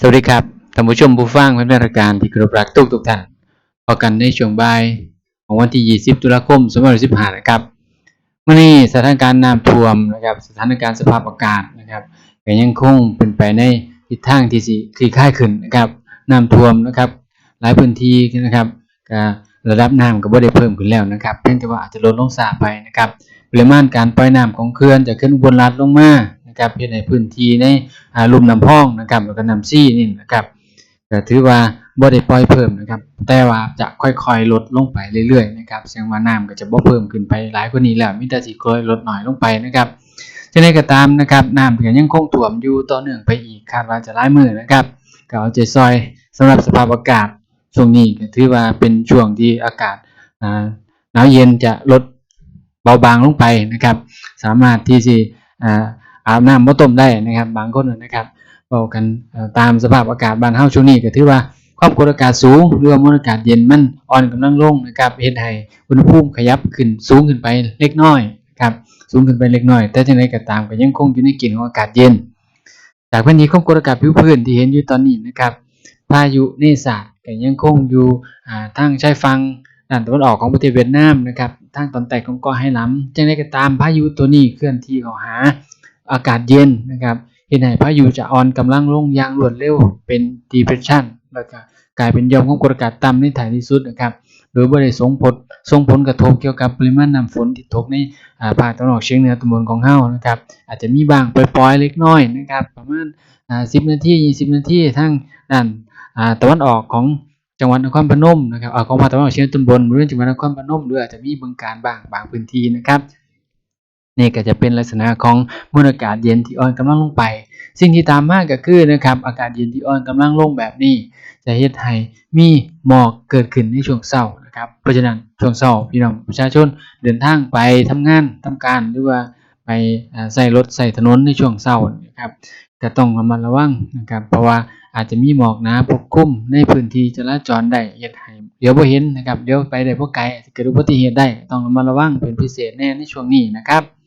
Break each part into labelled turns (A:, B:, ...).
A: สวัสดีครับท่านผู้ชมผู้ฟังเพื่อนๆรายการที่เคารพรักทุกทุกท่านพบกันในช่วงบ่ายของวันที่ 20 ตุลาคม2015นะครับมื่อนี้สถานการณ์น้ำท่วมนะครับ สถานการณ์สภาพอากาศนะครับก็ยังคงเป็นไปในทิศทางที่สิคลี่คลายขึ้นนะครับน้ำท่วมนะครับ หลายพื้นที่นะครับก็ระดับน้ำก็บ่ได้เพิ่มขึ้นแล้วนะครับเพียงแต่ว่าอาจจะลดลงซาไปนะครับปริมาณการปล่อยน้ำของเขื่อนจากเขื่อนอุบลรัฐลงมา นะครับเฮ็ดให้พื้นที่ในลุ่มน้ำพองนะครับแล้วก็น้ำซี่นี่นะครับก็ถือว่าบ่ได้ปล่อยเพิ่มนะครับ แต่ว่าจะค่อยๆ ลดลงไปเรื่อยๆนะครับแสดงว่าน้ำก็จะบ่เพิ่มขึ้นไปหลายกว่านี้แล้วมีแต่สิค่อยลดหน้อยลงไปนะครับจังไดก็ตามนะครับน้ำก็ยังคงท่วมอยู่ต่อเนื่องไปอีกคาดว่าจะหลายมือนะครับก็เอาใจซอยสำหรับสภาพอากาศช่วงนี้ก็ถือว่าเป็นช่วงที่อากาศหนาวเย็นจะลดเบาบางลงไปนะครับ สามารถที่สิอ่า อาบน้ำบ่ต้มได้นะครับ บางคนนะครับเว้ากันตามสภาพอากาศบ้านเฮาช่วงนี้ก็ถือว่าความกดอากาศสูงหรือว่ามวลอากาศเย็นมันอ่อนกำลังลงนะครับเฮ็ดให้อุณหภูมิขยับขึ้นสูงขึ้นไปเล็กน้อยนะครับสูงขึ้นไปเล็กน้อย แต่จังไดก็ตามก็ยังคงอยู่ในเกณฑ์ของอากาศเย็น จากพื้นที่ความกดอากาศผิวพื้นที่เห็นอยู่ตอนนี้นะครับพายุเนศาสก็ยังคงอยู่อ่าทางชายฝั่งด้านตะวันออกของประเทศเวียดนามนะครับทางตอนใต้ของเกาะไหหลำจังไดก็ตามพายุตัวนี้เคลื่อนที่เข้าหา อากาศเย็นนะครับเฮ็ดให้พายุจะอ่อนกำลังลงอย่างรวดเร็วเป็น depression แล้วก็กลายเป็นยอมความกดอากาศต่ำในท้ายที่สุดนะครับ โดยบ่ได้ส่งผลส่งผลกระทบเกี่ยวกับปริมาณน้ำฝนที่ตกในภาคตะวันออกเฉียงเหนือตอนบนของเฮานะครับ อาจจะมีบางปล่อยๆเล็กน้อยนะครับ ประมาณอ่า10นาที20นาทีทางด้านอ่าตะวันออกของจังหวัดนครพนมนะครับอของภาคตะวันออกเฉียงตอนบนบริเวณจังหวัดนครพนมหรืออาจจะมีบึงกาฬบ้างบางพื้นที่นะครับ นี่ก็จะเป็นลักษณะของมวลอากาศเย็นที่อ่อนกำลังลงไป สิ่งที่ตามมาก็คือนะครับอากาศเย็นที่อ่อนกำลังลงแบบนี้ จะเฮ็ดให้มีหมอกเกิดขึ้นในช่วงเช้านะครับเพราะฉะนั้นช่วงเช้าพี่น้องประชาชนเดินทางไปทำงานทำการหรือว่าไปใช้รถใช้ถนนในช่วงเช้านะครับก็ต้องระมัดระวังนะครับเพราะว่าอาจจะมีหมอกหนาปกคลุมในพื้นที่จราจรได้เฮ็ดให้เดี๋ยวบ่เห็นนะครับเดี๋ยวไปได้บ่ไกลเกิดอุบัติเหตุได้ต้องระมัดระวังเป็นพิเศษแน่ในช่วงนี้นะครับ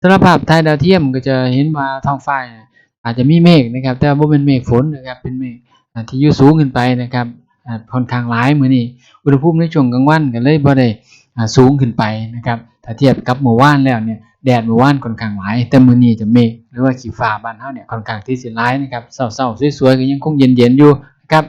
A: สำหรับภาพถ่ายดาวเทียมก็จะเห็นว่าท้องฟ้าอาจจะมีเมฆนะครับ แต่ว่าบ่เป็นเมฆฝนนะครับเป็นเมฆที่อยู่สูงขึ้นไปนะครับค่อนข้างหลายมือนี้อุณหภูมิในช่วงกลางวันก็เลยบ่ได้สูงขึ้นไปนะครับถ้าเทียบกับเมื่อวานแล้วเนี่ยแดดเมื่อวานค่อนข้างหลาย แต่มื้อนี้จะเมฆหรือว่าขี้ฟ้าบ้านเฮาเนี่ยค่อนข้างที่สิหลายนะครับเช้าๆสวยๆก็ยังคงเย็นๆอยู่นะครับ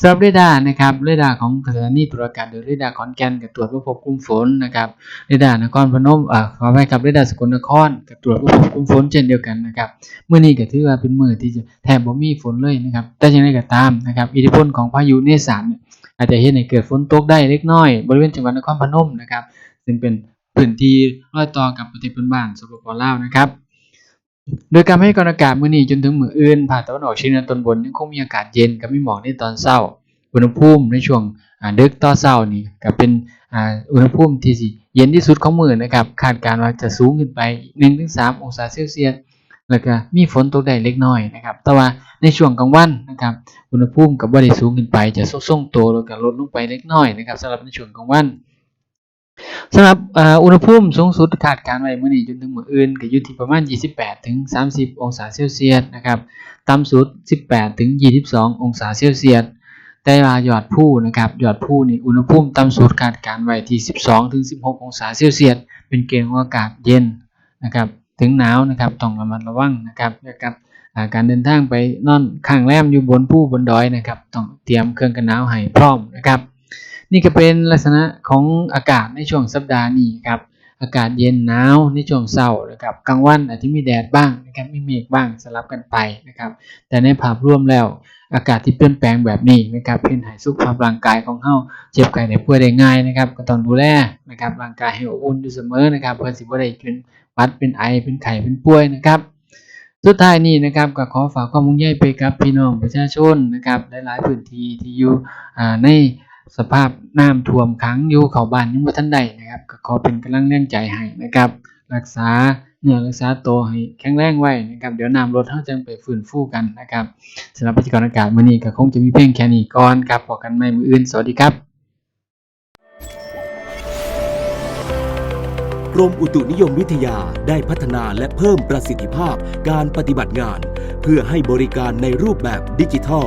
A: สำหรับเรดาร์นะครับเรดาร์ของสถานีตรวจอากาศโดยเรดาร์ขอนแก่นก็ตรวจว่าพบกลุ่มฝนนะครับเรดาร์นครพนมอ่าขออภัยครับเรดาร์สกลนครก็ตรวจว่าพบกลุ่มฝนเช่นเดียวกันนะครับเมื้อนี้ก็ถือว่าเป็นมือที่จะแทบบ่มีฝนเลยนะครับแต่อย่างไรก็ตามนะครับอิทธิพลของพายุเนสานเนี่ยอาจจะเฮ็ดให้เกิดฝนตกได้เล็กน้อย บริเวณจังหวัดนครพนมนะครับซึ่งเป็นพื้นที่รอยต่อกับประเทศเพื่อนบ้านสปปลาวนะครับ โดยการให้กรอากาศมื้อนี้จนถึงมื้ออื่นภาคตะวันออกเฉียงเหนือตอนบนยังคงมีอากาศเย็นกับมีหมอกในตอนเช้า อุณหภูมิในช่วงดึกต่อเช้านี่ก็เป็นอุณหภูมิที่สิเย็นที่สุดของมื้อนะครับคาดการณ์ว่าจะสูงขึ้นไป 1-3 องศาเซลเซียสแล้วก็มีฝนตกได้เล็กน้อยนะครับ แต่ว่าในช่วงกลางวันนะครับ อุณหภูมิก็บ่ได้สูงขึ้นไปจะทรงตัวแล้วก็ลดลงไปเล็กน้อยนะครับสำหรับในช่วงกลางวัน สำหรับอุณหภูมิสูงสุดคาดการไว้เมื้อนี้จนถึงมื้ออื่นก็อยู่ที่ประมาณ 28ถึง30 องศาเซลเซียสนะครับต่ำสุด 18ถึง22 องศาเซลเซียสแต่ว่ายอดภูนะครับยอดภูนี่อุณหภูมิต่ำสุดคาดการไว้ที่ 12ถึง16 องศาเซลเซียสเป็นเกณฑ์ของอากาศเย็นนะครับถึงหนาวนะครับต้องระมัดระวังนะครับเกี่ยวกับการเดินทางไปนอนข้างแรมอยู่บนภูบนดอยนะครับต้องเตรียมเครื่องกันหนาวให้พร้อมนะครับ นี่ก็เป็นลักษณะของอากาศในช่วงสัปดาห์นี้ครับ อากาศเย็นหนาวในช่วงเช้านะครับกลางวันอาจจะมีแดดบ้างนะครับมีเมฆบ้างสลับกันไปนะครับ แต่ในภาพรวมแล้วอากาศที่เปลี่ยนแปลงแบบนี้นะครับเพื่อให้สุขภาพร่างกายของเฮาเจ็บไข้ได้ป่วยได้ง่ายนะครับ ก็ต้องดูแลนะครับร่างกายให้อบอุ่นอยู่เสมอนะครับเพื่อสิบ่ได้เป็นวัดเป็นไอเป็นไข้เป็นป่วยนะครับสุดท้ายนี้นะครับก็ขอฝากความมุ่งใยไปกับพี่น้องประชาชนนะครับหลายๆพื้นที่ที่อยู่ใน สภาพน้ำท่วมขังอยู่เข้าบ้านยังบ่ทันได้นะครับ ก็ขอเป็นกำลังแรงใจให้นะครับ รักษาเนื้อรักษาตัวให้แข็งแรงไว้นะครับ เดี๋ยวน้ำลดเฮาจังไปฟื้นฟูกันนะครับสำหรับพยากรณ์อากาศมื้อนี้ก็คงจะมีเพียงแค่นี้ก่อนครับพบกันใหม่มื้ออื่นสวัสดีครับ
B: รมอุตุนิยมวิทยาได้พัฒนาและเพิ่มประสิทธิภาพการปฏิบัติงาน เพื่อให้บริการในรูปแบบดิจิทัล